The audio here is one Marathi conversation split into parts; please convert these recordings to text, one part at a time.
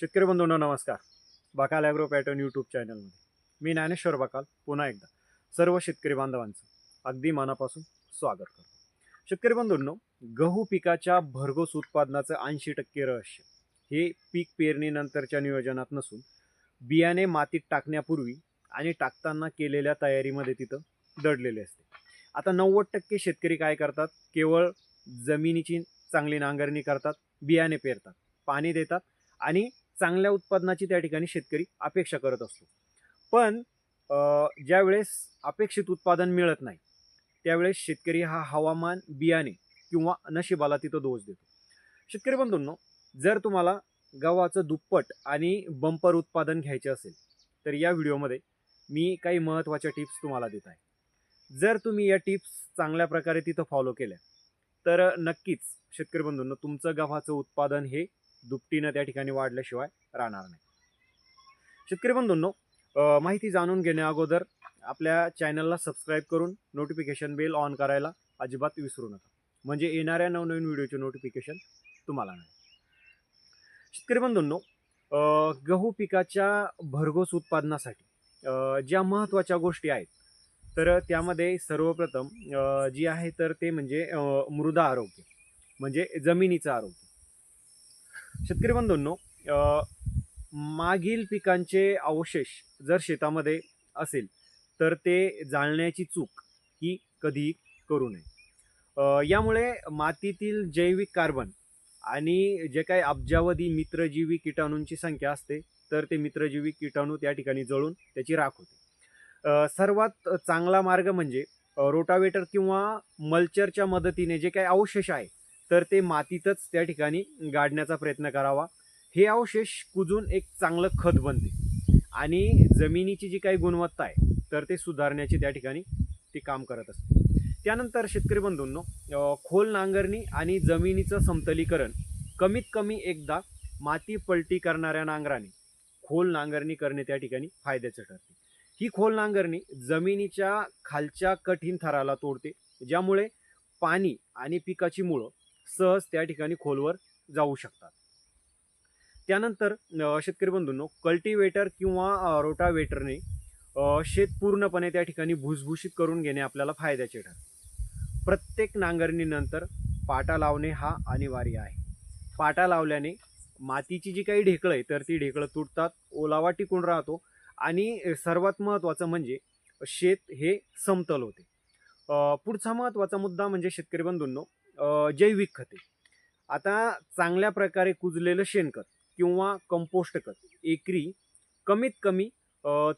शेतकरी बंधूंनो नमस्कार. बकाल ॲग्रो पॅटर्न यूट्यूब चॅनलमध्ये मी ज्ञानेश्वर बाकाल पुन्हा एकदा सर्व शेतकरी बांधवांचं अगदी मनापासून स्वागत करतो. शेतकरी बंधूंनो गहू पिकाच्या भरघोस उत्पादनाचं ऐंशी टक्के रहस्य. हे पीक पेरणीनंतरच्या नियोजनात नसून बियाणे मातीत टाकण्यापूर्वी आणि टाकताना केलेल्या तयारीमध्ये तिथं दडलेले असते. आता नव्वद टक्के शेतकरी काय करतात? केवळ जमिनीची चांगली नांगरणी करतात बियाणे पेरतात पाणी देतात आणि चांगल्या उत्पादनाची त्या ठिकाणी शेतकरी अपेक्षा करत असतो. पण ज्यावेळेस अपेक्षित उत्पादन मिळत नाही त्यावेळेस शेतकरी हा हवामान बियाणे किंवा नशिबाला तिथं दोष देतो. शेतकरी बंधूंनो जर तुम्हाला गव्हाचं दुप्पट आणि बंपर उत्पादन घ्यायचे असेल तर या व्हिडिओमध्ये मी काही महत्त्वाच्या टिप्स तुम्हाला देत आहे. जर तुम्ही या टिप्स चांगल्या प्रकारे तिथं फॉलो केल्या तर नक्कीच शेतकरी बंधूंनो तुमचं गव्हाचं उत्पादन हे दुपटीनं त्या ठिकाणी वाढल्याशिवाय राहणार नाही. शेतकरी बंधूंनो माहिती जाणून घेण्या अगोदर आपल्या चॅनलला सबस्क्राईब करून नोटिफिकेशन बेल ऑन करायला अजिबात विसरू नका. म्हणजे येणाऱ्या नवनवीन व्हिडिओचे नोटिफिकेशन तुम्हाला नाही शेतकरी बंधूंनो गहू पिकाच्या भरघोस उत्पादनासाठी ज्या महत्त्वाच्या गोष्टी आहेत तर त्यामध्ये सर्वप्रथम जी आहे तर ते म्हणजे मृदा आरोग्य म्हणजे जमिनीचं आरोग्य. शेतकरी बंधूंनो मागील पिकांचे अवशेष जर शेतामध्ये असेल तर ते जाळण्याची चूक ही कधीही करू नये. यामुळे मातीतील जैविक कार्बन आणि जे काही अब्जावधी मित्रजीवी किटाणूंची संख्या असते तर ते मित्रजीवी किटाणू त्या ठिकाणी जळून त्याची राख होते. सर्वात चांगला मार्ग म्हणजे रोटावेटर किंवा मल्चरच्या मदतीने जे काही अवशेष आहे तर ते मातीतच त्या ठिकाणी गाडण्याचा प्रयत्न करावा. हे अवशेष कुजून एक चांगलं खत बनते. आणि जमिनीची जी काही गुणवत्ता आहे तर ते सुधारण्याची त्या ठिकाणी ते काम करत असते. त्यानंतर शेतकरी बंधूंनो खोल नांगरणी आणि जमिनीचं समतलीकरण कमीत कमी एकदा माती पलटी करणाऱ्या नांगराने खोल नांगरणी करणे त्या ठिकाणी फायद्याचं ठरते. ही खोल नांगरणी जमिनीच्या खालच्या कठीण थराला तोडते ज्यामुळे पाणी आणि पिकाची मुळं सहज त्या ठिकाणी खोलवर जाऊ शकतात. त्यानंतर शेतकरी बंधूंनो कल्टिवेटर किंवा रोटावेटरने शेत पूर्णपणे त्या ठिकाणी भुसभुशीत करून घेणे आपल्याला फायद्याचे ठरते. प्रत्येक नांगरणीनंतर पाटा लावणे हा अनिवार्य आहे. पाटा लावल्याने मातीची जी काही ढेकळं आहे तर ती ढेकळं तुटतात ओलावा टिकून राहतो आणि सर्वात महत्त्वाचं म्हणजे शेत हे समतल होते. पुढचा महत्त्वाचा मुद्दा म्हणजे शेतकरी बंधूंनो जैविक खते. आता चांगल्या प्रकारे कुजलेलं शेणखत किंवा कंपोस्ट खत एकरी कमीत कमी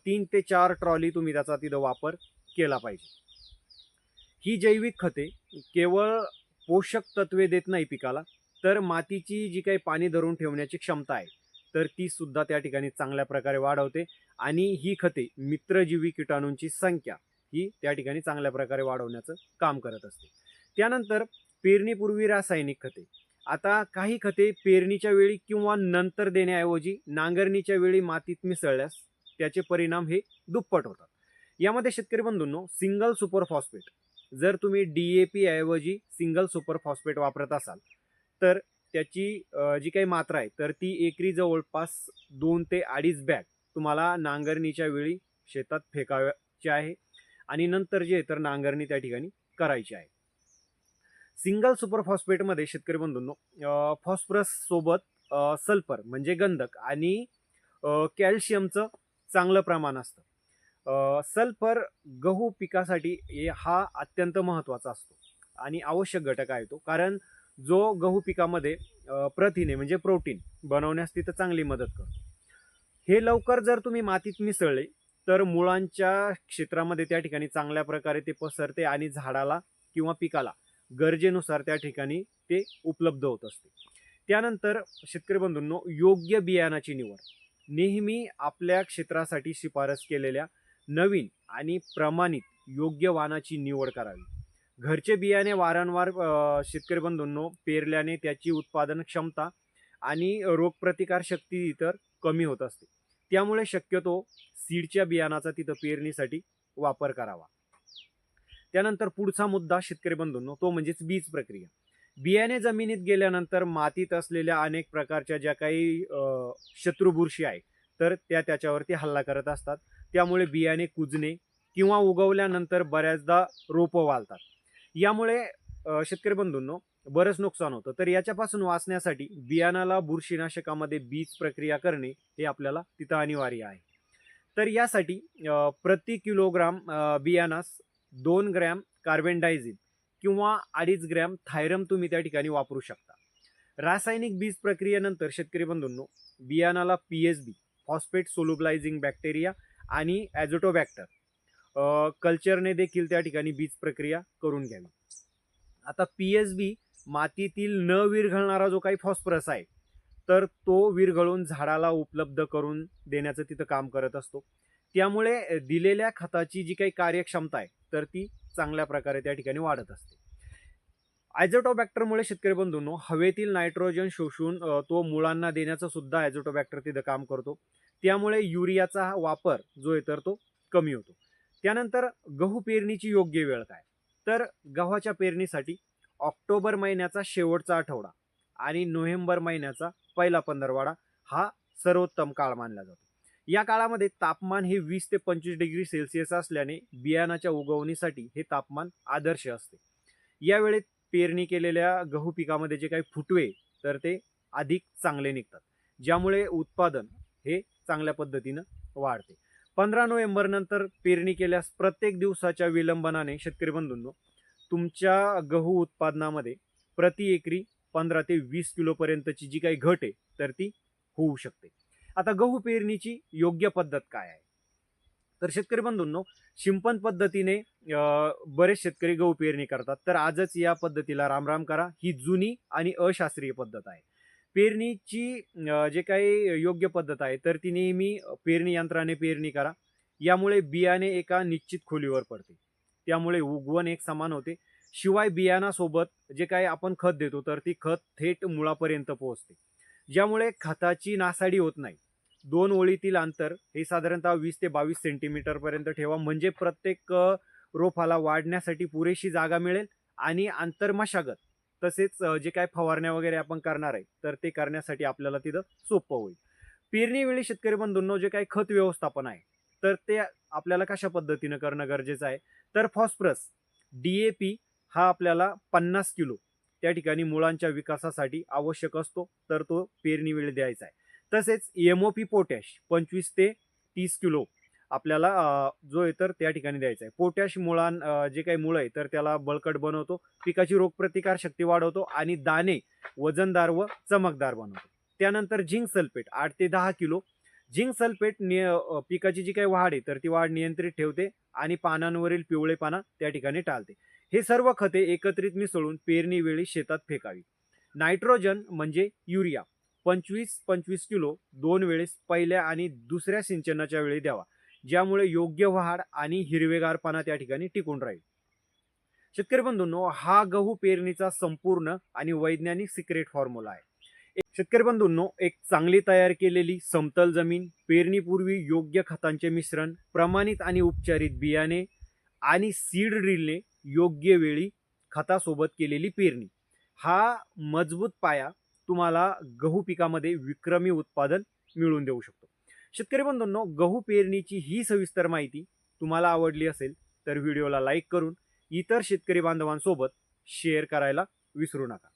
तीन ते चार ट्रॉली तुम्ही त्याचा तिथं वापर केला पाहिजे. ही जैविक खते केवळ पोषक तत्वे देत नाही पिकाला तर मातीची जी काही पाणी धरून ठेवण्याची क्षमता आहे तर ती सुद्धा त्या ठिकाणी चांगल्या प्रकारे वाढवते आणि ही खते मित्रजीवी किटाणूंची संख्या ही त्या ठिकाणी चांगल्या प्रकारे वाढवण्याचं काम करत असते. त्यानंतर पेरणीपूर्वी रासायनिक खते. आता काही खते पेरणीच्या वेळी किंवा नंतर देण्याऐवजी नांगरणीच्या वेळी मातीत मिसळल्यास त्याचे परिणाम हे दुप्पट होतात. यामध्ये शेतकरी बंधूंनो सिंगल सुपर फॉस्फेट. जर तुम्ही डी ए पी ऐवजी सिंगल सुपर फॉस्फेट वापरत असाल तर त्याची जी काही मात्रा आहे तर ती एकरी जवळपास दोन ते अडीच बॅग तुम्हाला नांगरणीच्या वेळी शेतात फेकाव्याचे आहे आणि नंतर जे आहे तर नांगरणी त्या ठिकाणी करायची आहे. सिंगल सुपर फॉस्फेटमध्ये शेतकरी बंधूंनो फॉस्फरस सोबत सल्फर म्हणजे गंधक आणि कॅल्शियमचं चांगलं प्रमाण असतं. सल्फर गहू पिकासाठी हे हा अत्यंत महत्त्वाचा असतो आणि आवश्यक घटक आहे तो. कारण जो गहू पिकामध्ये प्रथिने म्हणजे प्रोटीन बनवण्यास तिथं चांगली मदत करतो. हे लवकर जर तुम्ही मातीत मिसळले तर मुळांच्या क्षेत्रामध्ये त्या ठिकाणी चांगल्या प्रकारे ते पसरते आणि झाडाला किंवा पिकाला गरजेनुसार त्या ठिकाणी ते उपलब्ध होत असते. त्यानंतर शेतकरी बंधूंनो योग्य बियाणाची निवड. नेहमी आपल्या क्षेत्रासाठी शिफारस केलेल्या नवीन आणि प्रमाणित योग्य वाणाची निवड करावी. घरचे बियाणे वारंवार शेतकरी बंधूंनो पेरल्याने त्याची उत्पादन क्षमता आणि रोगप्रतिकार शक्ती इतर कमी होत असते. त्यामुळे शक्यतो सीडच्या बियाणाचा तिथं पेरणीसाठी वापर करावा. त्यानंतर पुढचा मुद्दा शेतकरी बंधूंनो तो म्हणजेच बीज प्रक्रिया. बियाणे जमिनीत गेल्यानंतर मातीत असलेल्या अनेक प्रकारच्या ज्या काही शत्रुबुरशी शत्रू बुरशी आहे तर त्या त्याच्यावरती हल्ला करत असतात. त्यामुळे बियाणे कुजणे किंवा उगवल्यानंतर बऱ्याचदा रोपं वाळतात. यामुळे शेतकरी बंधूंनो बरंच नुकसान होतं. तर याच्यापासून वाचण्यासाठी बियाणाला बुरशीनाशकामध्ये बीज प्रक्रिया करणे हे आपल्याला तिथं अनिवार्य आहे. तर यासाठी प्रति किलोग्राम बियाणास दोन ग्रॅम कार्बेंडायझिन किंवा अडीच ग्रॅम थायरम तुम्ही त्या ठिकाणी वापरू शकता. रासायनिक बीज प्रक्रियेनंतर शेतकरी बंधूंनो बियाणाला P S B phosphate solubilising bacteria आणि ॲझोटोबॅक्टर कल्चरने देखील त्या ठिकाणी बीज प्रक्रिया करून घ्यावी. आता पी एस बी मातीतील न विरघळणारा जो काही फॉस्फरस आहे तर तो विरघळून झाडाला उपलब्ध करून देण्याचं तिथं काम करत असतो. त्यामुळे दिलेल्या खताची जी काही कार्यक्षमता आहे तर ती चांगल्या प्रकारे त्या ठिकाणी वाढत असते. ॲझोटोबॅक्टरमुळे शेतकरी बंधूंनो हवेतील नायट्रोजन शोषून तो मुळांना देण्याचं सुद्धा ॲझोटोबॅक्टर तिथं काम करतो. त्यामुळे युरियाचा हा वापर जो आहे तर तो कमी होतो. त्यानंतर गहू पेरणीची योग्य वेळ काय? तर गव्हाच्या पेरणीसाठी ऑक्टोबर महिन्याचा शेवटचा आठवडा आणि नोव्हेंबर महिन्याचा पहिला पंधरवाडा हा सर्वोत्तम काळ मानला जातो. या काळामध्ये तापमान हे वीस ते पंचवीस डिग्री सेल्सिअस असल्याने बियाणाच्या उगवणीसाठी हे तापमान आदर्श असते. यावेळेत पेरणी केलेल्या गहू पिकामध्ये जे काही फुटवे तर ते अधिक चांगले निघतात. ज्यामुळे उत्पादन हे चांगल्या पद्धतीनं वाढते. पंधरा नोव्हेंबर नंतर पेरणी केल्यास प्रत्येक दिवसाच्या विलंबनाने शेतकरी बंधूंनो तुमच्या गहू उत्पादनामध्ये प्रति एकरी पंधरा ते वीस किलोपर्यंतची जी काही घट आहे तर ती होऊ शकते. आता गहू पेरणीची योग्य पद्धत काय आहे? तर शेतकरी बंधूंनो शिंपण पद्धतीने बरेच शेतकरी गहू पेरणी करतात. तर आजच या पद्धतीला रामराम करा. ही जुनी आणि अशास्त्रीय पद्धत आहे. पेरणीची जे काही योग्य पद्धत आहे तर ती नेहमी पेरणी यंत्राने पेरणी करा. यामुळे बियाणे एका निश्चित खोलीवर पडते. त्यामुळे उगवण एक समान होते. शिवाय बियाणासोबत जे काही आपण खत देतो तर ती खत थेट मुळापर्यंत पोहोचते. ज्यामुळे खताची नासाडी होत नाही. दोन ओळीतील अंतर हे साधारणतः वीस ते बावीस सेंटीमीटरपर्यंत ठेवा. म्हणजे प्रत्येक रोपाला वाढण्यासाठी पुरेशी जागा मिळेल आणि आंतरमशागत तसेच जे काय फवारण्या वगैरे आपण करणार आहे तर ते करण्यासाठी आपल्याला तिथं सोपं होईल. पेरणीवेळी शेतकरी बंधूंनो जे काही खत व्यवस्थापन आहे तर ते आपल्याला कशा पद्धतीनं करणं गरजेचं आहे? तर फॉस्फरस डी ए पी हा आपल्याला पन्नास किलो त्या ठिकाणी मुळांच्या विकासासाठी आवश्यक असतो तर तो पेरणी वेळ द्यायचा आहे. तसेच एम ओ पी पोटॅश पंचवीस ते तीस किलो आपल्याला जो आहे तर त्या ठिकाणी द्यायचा आहे. पोटॅश मुळां जे काही मुळं आहे तर त्याला बळकट बनवतो पिकाची रोगप्रतिकार शक्ती वाढवतो आणि दाणे वजनदार व चमकदार बनवतो. त्यानंतर झिंक सल्फेट आठ ते दहा किलो झिंक सल्फेट निय पिकाची जी काही वाढ आहे तर ती वाढ नियंत्रित ठेवते आणि पानांवरील पिवळेपणा त्या ठिकाणी टाळते. हे सर्व खते एकत्रित मिसळून पेरणीवेळी शेतात फेकावी. नायट्रोजन म्हणजे युरिया. पंचवीस पंचवीस किलो दोन वेळेस पहिल्या आणि दुसऱ्या सिंचनाच्या वेळी द्यावा. ज्यामुळे योग्य वाढ आणि हिरवेगारपणा त्या ठिकाणी टिकून राहील. शेतकरी बंधूंनो हा गहू पेरणीचा संपूर्ण आणि वैज्ञानिक सिक्रेट फॉर्म्युला आहे. शेतकरी बंधूंनो एक चांगली तयार केलेली समतल जमीन पेरणीपूर्वी योग्य खतांचे मिश्रण प्रमाणित आणि उपचारित बियाणे आणि सीड ड्रिलने योग्य वेळी खतासोबत केलेली पेरणी. हा मजबूत पाया तुम्हाला गहू पिकामध्ये विक्रमी उत्पादन मिळवून देऊ शकतो. शेतकरी बंधूंनो गहू पेरणीची ही सविस्तर माहिती तुम्हाला आवडली असेल तर व्हिडिओला लाईक करून इतर शेतकरी बांधवांसोबत शेअर करायला विसरू नका.